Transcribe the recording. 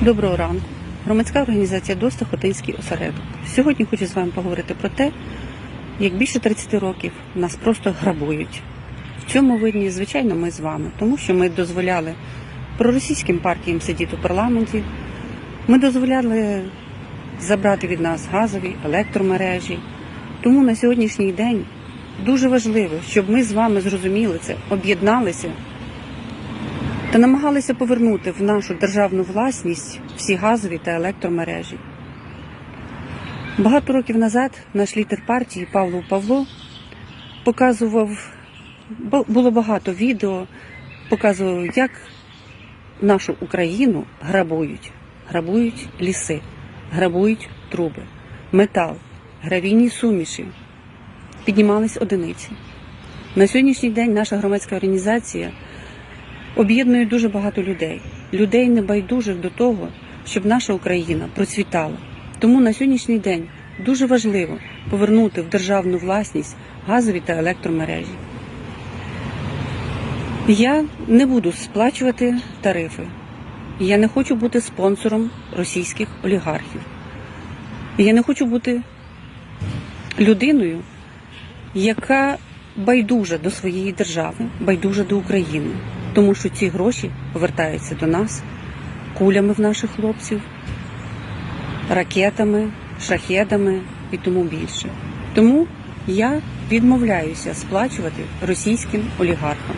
Доброго ранку. Громадська організація ДОСТа Хотинський осередок. Сьогодні хочу з вами поговорити про те, як більше 30 років нас просто грабують. В цьому винні, звичайно, ми з вами, тому що ми дозволяли проросійським партіям сидіти у парламенті. Ми дозволяли забрати від нас газові, електромережі. Тому на сьогоднішній день дуже важливо, щоб ми з вами зрозуміли це, об'єдналися та намагалися повернути в нашу державну власність всі газові та електромережі. Багато років назад наш лідер партії Павло Павло показував, було багато відео, показував, як нашу Україну грабують. Грабують ліси, грабують труби, метал, гравійні суміші. Піднімались одиниці. На сьогоднішній день наша громадська організація об'єднує дуже багато людей, людей небайдужих до того, щоб наша Україна процвітала. Тому на сьогоднішній день дуже важливо повернути в державну власність газові та електромережі. Я не буду сплачувати тарифи. Я не хочу бути спонсором російських олігархів. Я не хочу бути людиною, яка байдужа до своєї держави, байдужа до України, тому що ці гроші повертаються до нас кулями в наших хлопців, ракетами, шахедами і тому більше. Тому я відмовляюся сплачувати російським олігархам.